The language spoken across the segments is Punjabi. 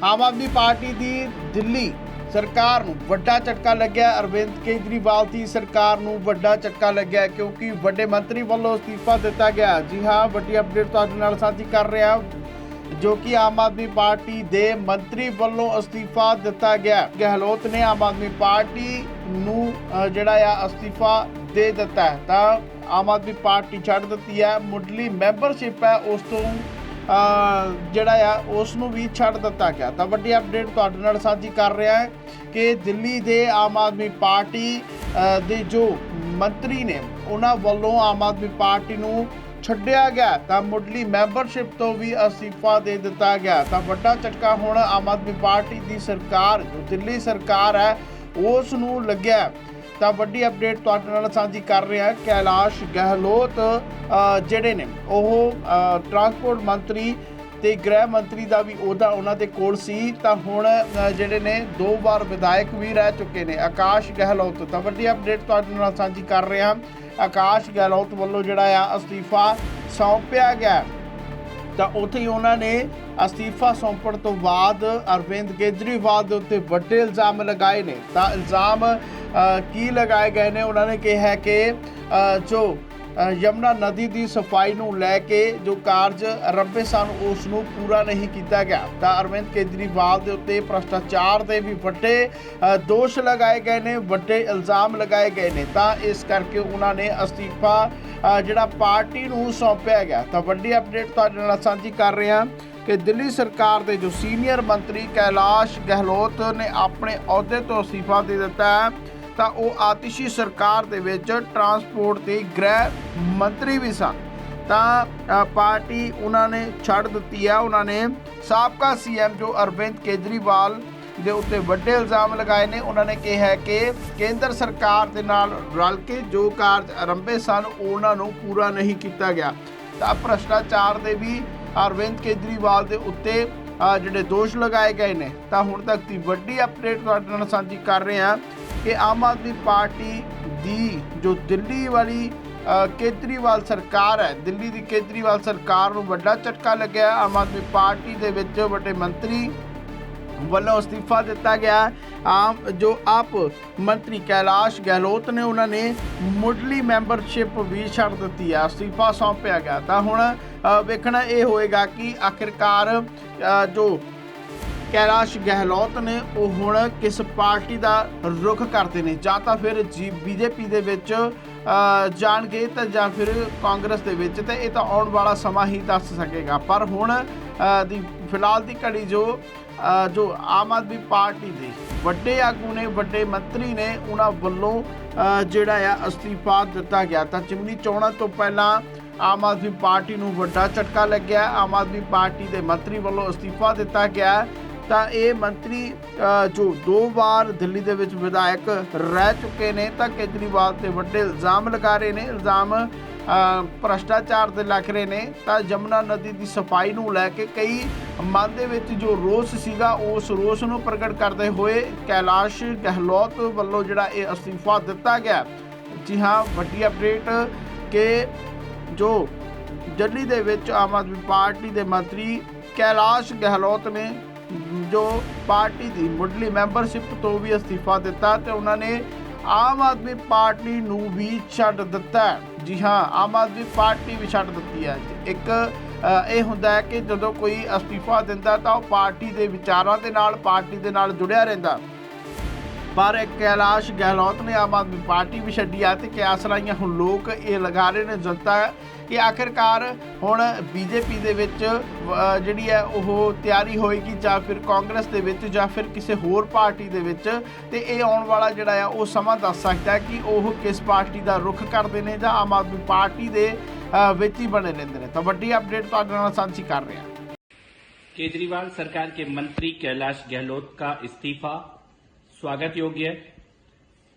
ਆਮ ਆਦਮੀ ਪਾਰਟੀ ਦੀ ਦਿੱਲੀ ਸਰਕਾਰ ਨੂੰ ਵੱਡਾ ਝਟਕਾ ਲੱਗਿਆ। ਅਰਵਿੰਦ ਕੇਜਰੀਵਾਲ ਦੀ ਸਰਕਾਰ ਨੂੰ ਵੱਡਾ ਝਟਕਾ ਲੱਗਿਆ ਕਿਉਂਕਿ ਵੱਡੇ ਮੰਤਰੀ ਵੱਲੋਂ ਅਸਤੀਫਾ ਦਿੱਤਾ ਗਿਆ। ਜੀ ਹਾਂ, ਵੱਡੀ ਅਪਡੇਟ ਤੁਹਾਡੇ ਨਾਲ ਸਾਂਝੀ ਕਰ ਰਿਹਾ ਜੋ ਕਿ ਆਮ ਆਦਮੀ ਪਾਰਟੀ ਦੇ ਮੰਤਰੀ ਵੱਲੋਂ ਅਸਤੀਫਾ ਦਿੱਤਾ ਗਿਆ। ਗਹਿਲੋਤ ਨੇ ਆਮ ਆਦਮੀ ਪਾਰਟੀ ਨੂੰ ਜਿਹੜਾ ਆ, ਅਸਤੀਫਾ ਦੇ ਦਿੱਤਾ ਤਾਂ ਆਮ ਆਦਮੀ ਪਾਰਟੀ ਛੱਡ ਦਿੱਤੀ ਹੈ। ਮੁੱਢਲੀ ਮੈਂਬਰਸ਼ਿਪ ਹੈ, ਉਸ ਤੋਂ ਜਿਹੜਾ ਆ ਉਸ ਨੂੰ ਵੀ ਛੱਡ ਦਿੱਤਾ ਗਿਆ। ਤਾਂ ਵੱਡੀ ਅਪਡੇਟ ਤੁਹਾਡੇ ਨਾਲ ਸਾਂਝੀ ਕਰ ਰਿਹਾ ਹੈ ਕਿ ਦਿੱਲੀ ਦੇ ਆਮ ਆਦਮੀ ਪਾਰਟੀ ਦੇ ਜੋ ਮੰਤਰੀ ਨੇ, ਉਹਨਾਂ ਵੱਲੋਂ ਆਮ ਆਦਮੀ ਪਾਰਟੀ ਨੂੰ ਛੱਡਿਆ ਗਿਆ। ਤਾਂ ਮੁੱਢਲੀ ਮੈਂਬਰਸ਼ਿਪ ਤੋਂ ਵੀ ਅਸਤੀਫਾ ਦੇ ਦਿੱਤਾ ਗਿਆ। ਤਾਂ ਵੱਡਾ ਝਟਕਾ ਹੁਣ ਆਮ ਆਦਮੀ ਪਾਰਟੀ ਦੀ ਸਰਕਾਰ, ਜੋ ਦਿੱਲੀ ਸਰਕਾਰ ਹੈ ਉਸ ਨੂੰ ਲੱਗਿਆ। ਤਾਂ ਵੱਡੀ ਅਪਡੇਟ ਤੁਹਾਡੇ ਨਾਲ ਸਾਂਝੀ ਕਰ ਰਿਹਾ ਕੈਲਾਸ਼ ਗਹਿਲੋਤ ਜਿਹੜੇ ਨੇ ਉਹ ਟਰਾਂਸਪੋਰਟ ਮੰਤਰੀ ਤੇ ਗ੍ਰਹਿ ਮੰਤਰੀ ਦਾ ਵੀ ਅਹੁਦਾ ਉਹਨਾਂ ਦੇ ਕੋਲ ਸੀ। ਤਾਂ ਹੁਣ ਜਿਹੜੇ ਨੇ ਦੋ ਵਾਰ ਵਿਧਾਇਕ ਵੀ ਰਹਿ ਚੁੱਕੇ ਨੇ, ਆਕਾਸ਼ ਗਹਿਲੋਤ। ਤਾਂ ਵੱਡੀ ਅਪਡੇਟ ਤੁਹਾਡੇ ਨਾਲ ਸਾਂਝੀ ਕਰ ਰਿਹਾ ਆਕਾਸ਼ ਗਹਿਲੋਤ ਵੱਲੋਂ ਜਿਹੜਾ ਆ ਅਸਤੀਫਾ ਸੌਂਪਿਆ ਗਿਆ। ਤਾਂ ਉੱਥੇ ਹੀ ਉਹਨਾਂ ਨੇ ਅਸਤੀਫਾ ਸੌਂਪਣ ਤੋਂ ਬਾਅਦ ਅਰਵਿੰਦ ਕੇਜਰੀਵਾਲ ਦੇ ਉੱਤੇ ਵੱਡੇ ਇਲਜ਼ਾਮ ਲਗਾਏ ਨੇ। ਤਾਂ ਇਲਜ਼ਾਮ ਕੀ ਲਗਾਏ ਗਏ ਨੇ? ਉਹਨਾਂ ਨੇ ਕਿਹਾ ਕਿ ਜੋ ਅ, ਯਮੁਨਾ ਨਦੀ ਦੀ ਸਫ਼ਾਈ ਨੂੰ ਲੈ ਕੇ ਜੋ ਕਾਰਜ ਆਰੰਭੇ ਸਨ ਉਸ ਨੂੰ ਪੂਰਾ ਨਹੀਂ ਕੀਤਾ ਗਿਆ। ਤਾਂ ਅਰਵਿੰਦ ਕੇਜਰੀਵਾਲ ਦੇ ਉੱਤੇ ਭ੍ਰਸ਼ਟਾਚਾਰ ਦੇ ਵੀ ਵੱਡੇ ਦੋਸ਼ ਲਗਾਏ ਗਏ ਨੇ ਵੱਡੇ ਇਲਜ਼ਾਮ ਲਗਾਏ ਗਏ ਨੇ। ਤਾਂ ਇਸ ਕਰਕੇ ਉਹਨਾਂ ਨੇ ਅਸਤੀਫਾ ਜਿਹੜਾ ਪਾਰਟੀ ਨੂੰ ਸੌਂਪਿਆ ਗਿਆ। ਤਾਂ ਵੱਡੀ ਅਪਡੇਟ ਤੁਹਾਡੇ ਨਾਲ ਸਾਂਝੀ ਕਰ ਰਹੇ ਹਾਂ ਕਿ ਦਿੱਲੀ ਸਰਕਾਰ ਦੇ ਜੋ ਸੀਨੀਅਰ ਮੰਤਰੀ ਕੈਲਾਸ਼ ਗਹਿਲੋਤ ਨੇ ਆਪਣੇ ਅਹੁਦੇ ਤੋਂ ਅਸਤੀਫਾ ਦੇ ਦਿੱਤਾ ਹੈ। ਤਾਂ ਉਹ ਆਤਿਸ਼ੀ ਸਰਕਾਰ ਦੇ ਵਿੱਚ ਟਰਾਂਸਪੋਰਟ ਤੇ ਗ੍ਰਹਿ ਮੰਤਰੀ ਵੀ ਸਨ। ਤਾਂ ਪਾਰਟੀ ਉਹਨਾਂ ਨੇ ਛੱਡ ਦਿੱਤੀ ਹੈ। ਉਹਨਾਂ ਨੇ ਸਾਬਕਾ ਸੀਐਮ ਜੋ ਅਰਵਿੰਦ ਕੇਜਰੀਵਾਲ ਦੇ ਉੱਤੇ ਵੱਡੇ ਇਲਜ਼ਾਮ ਲਗਾਏ ਨੇ, ਉਹਨਾਂ ਨੇ ਕਿਹਾ ਹੈ ਕਿ ਕੇਂਦਰ ਸਰਕਾਰ ਦੇ ਨਾਲ ਰਲ ਕੇ ਜੋ ਕਾਰਜ ਆਰੰਭੇ ਸਨ, ਉਹਨਾਂ ਨੂੰ ਪੂਰਾ ਨਹੀਂ ਕੀਤਾ ਗਿਆ। ਤਾਂ ਭ੍ਰਸ਼ਟਾਚਾਰ ਦੇ ਵੀ ਅਰਵਿੰਦ ਕੇਜਰੀਵਾਲ ਦੇ ਉੱਤੇ ਜਿਹੜੇ ਦੋਸ਼ ਲਗਾਏ ਗਏ ਨੇ। ਤਾਂ ਹੁਣ ਤੱਕ ਦੀ ਵੱਡੀ ਅਪਡੇਟ ਤੁਹਾਡੇ ਨਾਲ ਸਾਂਝੀ ਕਰ ਰਹੇ ਹਾਂ। ਕਿ ਆਮ ਆਦਮੀ ਪਾਰਟੀ ਦੀ ਜੋ ਦਿੱਲੀ ਵਾਲੀ ਕੇਜਰੀਵਾਲ ਸਰਕਾਰ ਹੈ, ਦਿੱਲੀ ਦੀ ਕੇਜਰੀਵਾਲ ਸਰਕਾਰ ਨੂੰ ਵੱਡਾ ਝਟਕਾ ਲੱਗਿਆ ਆਮ ਆਦਮੀ ਪਾਰਟੀ ਦੇ ਵਿੱਚ ਵੱਡੇ ਮੰਤਰੀ ਵੱਲੋਂ ਅਸਤੀਫਾ ਦਿੱਤਾ ਗਿਆ ਆਮ ਜੋ ਆਪ ਮੰਤਰੀ ਕੈਲਾਸ਼ ਗਹਿਲੋਤ ਨੇ, ਉਹਨਾਂ ਨੇ ਮੁੱਢਲੀ ਮੈਂਬਰਸ਼ਿਪ ਵੀ ਛੱਡ ਦਿੱਤੀ ਹੈ। ਅਸਤੀਫਾ ਸੌਂਪਿਆ ਗਿਆ ਤਾਂ ਹੁਣ ਵੇਖਣਾ ਇਹ ਹੋਏਗਾ ਕਿ ਆਖਿਰਕਾਰ ਜੋ ਕੈਲਾਸ਼ ਗਹਿਲੋਤ ਨੇ ਉਹ ਹੁਣ ਕਿਸ ਪਾਰਟੀ ਦਾ ਰੁਖ ਕਰਦੇ ਨੇ? ਜਾਂ ਤਾਂ ਫਿਰ ਜੀ ਬੀਜੇਪੀ ਦੇ ਵਿੱਚ ਜਾਣਗੇ ਤਾਂ ਜਾਂ ਫਿਰ ਕਾਂਗਰਸ ਦੇ ਵਿੱਚ, ਤੇ ਇਹ ਤਾਂ ਆਉਣ ਵਾਲਾ ਸਮਾਂ ਹੀ ਦੱਸ ਸਕੇਗਾ। ਪਰ ਹੁਣ ਦੀ ਫਿਲਹਾਲ ਦੀ ਘੜੀ ਜੋ ਜੋ ਆਮ ਆਦਮੀ ਪਾਰਟੀ ਦੇ ਵੱਡੇ ਆਗੂ ਨੇ, ਵੱਡੇ ਮੰਤਰੀ ਨੇ, ਉਹਨਾਂ ਵੱਲੋਂ ਜਿਹੜਾ ਆ ਅਸਤੀਫਾ ਦਿੱਤਾ ਗਿਆ। ਤਾਂ ਚਿਮਨੀ ਚੋਣਾਂ ਤੋਂ ਪਹਿਲਾਂ ਆਮ ਆਦਮੀ ਪਾਰਟੀ ਨੂੰ ਵੱਡਾ ਝਟਕਾ ਲੱਗਿਆ। ਆਮ ਆਦਮੀ ਪਾਰਟੀ ਦੇ ਮੰਤਰੀ ਵੱਲੋਂ ਅਸਤੀਫਾ ਦਿੱਤਾ ਗਿਆ। ਤਾਂ ਇਹ ਮੰਤਰੀ ਜੋ ਦੋ ਵਾਰ ਦਿੱਲੀ ਦੇ ਵਿੱਚ ਵਿਧਾਇਕ ਰਹਿ ਚੁੱਕੇ ਨੇ ਤਾਂ ਕੇਜਰੀਵਾਲ ਤੇ ਵੱਡੇ ਇਲਜ਼ਾਮ ਲਗਾ ਰਹੇ ਨੇ ਇਲਜ਼ਾਮ ਅ, ਭ੍ਰਸ਼ਟਾਚਾਰ ਦੇ ਲੱਗ ਰਹੇ ਨੇ। ਤਾਂ ਯਮੁਨਾ ਨਦੀ ਦੀ ਸਫ਼ਾਈ ਨੂੰ ਲੈ ਕੇ ਕਈ ਮਨ ਦੇ ਵਿੱਚ ਜੋ ਰੋਸ ਸੀਗਾ ਉਸ ਰੋਸ ਨੂੰ ਪ੍ਰਗਟ ਕਰਦੇ ਹੋਏ ਕੈਲਾਸ਼ ਗਹਿਲੋਤ ਵੱਲੋਂ ਜਿਹੜਾ ਇਹ ਅਸਤੀਫਾ ਦਿੱਤਾ ਗਿਆ। ਜੀ ਹਾਂ ਵੱਡੀ ਅਪਡੇਟ ਕਿ ਜੋ ਦਿੱਲੀ ਦੇ ਵਿੱਚ ਆਮ ਆਦਮੀ ਪਾਰਟੀ ਦੇ ਮੰਤਰੀ ਕੈਲਾਸ਼ ਗਹਿਲੋਤ ਨੇ ਜੋ ਪਾਰਟੀ ਦੀ ਮੁੱਢਲੀ ਮੈਂਬਰਸ਼ਿਪ ਤੋਂ ਵੀ ਅਸਤੀਫਾ ਦਿੱਤਾ ਤੇ ਉਹਨਾਂ ਨੇ ਆਮ ਆਦਮੀ ਪਾਰਟੀ ਨੂੰ ਵੀ ਛੱਡ ਦਿੱਤਾ ਜੀ ਹਾਂ, ਆਮ ਆਦਮੀ ਪਾਰਟੀ ਵੀ ਛੱਡ ਦਿੱਤੀ ਹੈ। ਇੱਕ ਇਹ ਹੁੰਦਾ ਹੈ ਕਿ ਜਦੋਂ ਕੋਈ ਅਸਤੀਫਾ ਦਿੰਦਾ ਤਾਂ ਉਹ ਪਾਰਟੀ ਦੇ ਵਿਚਾਰਾਂ ਦੇ ਨਾਲ, ਪਾਰਟੀ ਦੇ ਨਾਲ ਜੁੜਿਆ ਰਹਿੰਦਾ। ਪਰ ਇਹ ਕੈਲਾਸ਼ ਗਹਿਲੋਤ ਨੇ ਆਮ ਆਦਮੀ ਪਾਰਟੀ ਵੀ ਛੱਡੀ ਆ ਤੇ ਕਿਆਸ ਲਾਈਆਂ ਹੁਣ ਲੋਕ ਇਹ ਲਗਾ ਰਹੇ ਨੇ ਜਨਤਾ ਕਿ ਆਖਿਰਕਾਰ ਹੁਣ ਬੀਜੇਪੀ ਦੇ ਵਿੱਚ ਅ, ਜਿਹੜੀ ਹੈ ਉਹ ਤਿਆਰੀ ਹੋਏਗੀ ਜਾਂ ਫਿਰ ਕਾਂਗਰਸ ਦੇ ਵਿੱਚ ਜਾਂ ਫਿਰ ਕਿਸੇ ਹੋਰ ਪਾਰਟੀ ਦੇ ਵਿੱਚ ਤੇ ਇਹ ਆਉਣ ਵਾਲਾ ਜਿਹੜਾ ਆ ਉਹ ਸਮਾਂ ਦੱਸ ਸਕਦਾ ਹੈ ਕਿ ਉਹ ਕਿਸ ਪਾਰਟੀ ਦਾ ਰੁਖ ਕਰਦੇ ਨੇ ਜਾਂ ਆਮ ਆਦਮੀ ਪਾਰਟੀ ਦੇ ਅ, ਵਿੱਚ ਹੀ ਬਣੇ ਰਹਿੰਦੇ ਨੇ ਤਾਂ ਵੱਡੀ ਅਪਡੇਟ ਤੁਹਾਡੇ ਨਾਲ ਸਾਂਝੀ ਕਰ ਰਹੇ ਹਾਂ केजरीवाल सरकार के मंत्री कैलाश गहलोत का इस्तीफा स्वागत योग्य है।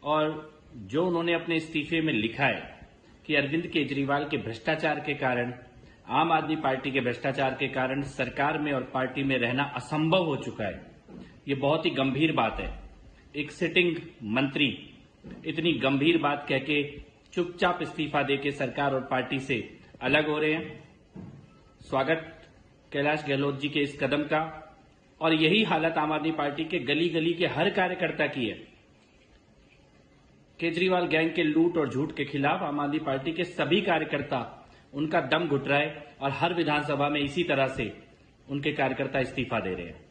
और जो उन्होंने अपने इस्तीफे में लिखा है कि अरविंद केजरीवाल के भ्रष्टाचार के कारण, आम आदमी पार्टी के भ्रष्टाचार के कारण सरकार में और पार्टी में रहना असंभव हो चुका है। ये बहुत ही गंभीर बात है। एक सिटिंग मंत्री इतनी गंभीर बात कह के चुपचाप इस्तीफा देके सरकार और पार्टी से अलग हो रहे हैं। स्वागत कैलाश गहलोत जी के इस कदम का। और यही हालत आम आदमी पार्टी के गली गली के हर कार्यकर्ता की है। केजरीवाल गैंग के लूट और झूठ के खिलाफ आम आदमी पार्टी के सभी कार्यकर्ता, उनका दम घुट रहा है और हर विधानसभा में इसी तरह से उनके कार्यकर्ता इस्तीफा दे रहे हैं।